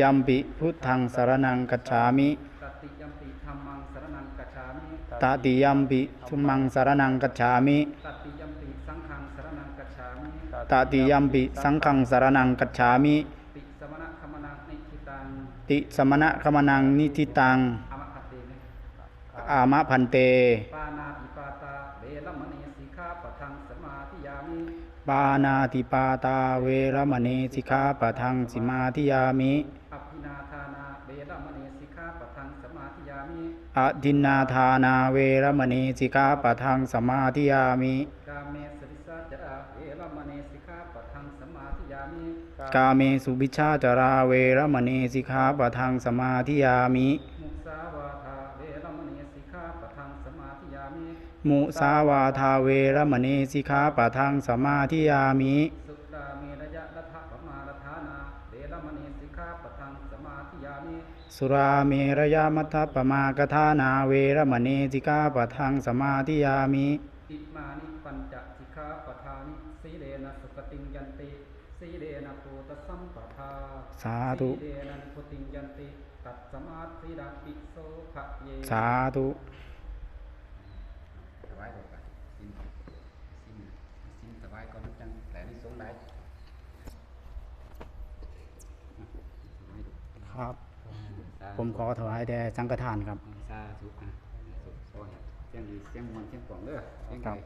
ยัมปิพุทธังสารนังกัจฉามิตติยัมปิธรรมังสรนังกัจฉามิตติยัมปิธุมมังสารนังกัจฉามิตติยัมปิสังฆังสรนังกัจฉามิตติยัมปิสังฆังสารนังกัจฉามิติสมณะคมนังนิทิตังติสมณะคมนังนิทิตังอมะคเตเนอามะพันเตปานาติปาตาเวรมณีสิกขาปะทังสมาธิยามิปานาติปาตาเวรมณีสิกขาปะทังสิมาธิยามิ อดินนาทานาเวรมณีสิกขาปะทังสมาธิยามิกาเมสริสาจราเวรมณีสิกขาปะทังสมาธิยามิกาเมสุบิชาจาราเวรมณีสิกขาปะทังสมาธิยามิมุสาวาทาเวรมณีสิกขาปะทังสมาธิยามิมุสาวาทาเวรมณีสิกขาปะทังสมาธิยามิสุ สิกขาปะทังสมาธิยามิสุราเมรยามัทธปมากทานาเวรมณีสิกขาปะทังสมาธิยามิอิมานิปัญจสิกขาปทานิสีเลนะสุขติงยันติสีเลนะโพตสัมปทาสาธุสีเลนะโพติงยันติตัดสมาธิดาปิโสภะเยสาธุ ถวายก่อนสินสินสินถวายก่อนจังแต่นี่สงได้ ครับผมขอถวายแด่สังฆทานครับ สาธุอะสาธุเสียงดีเสียงมวลเสียงกล่องเด้อเสียงครัไก่บ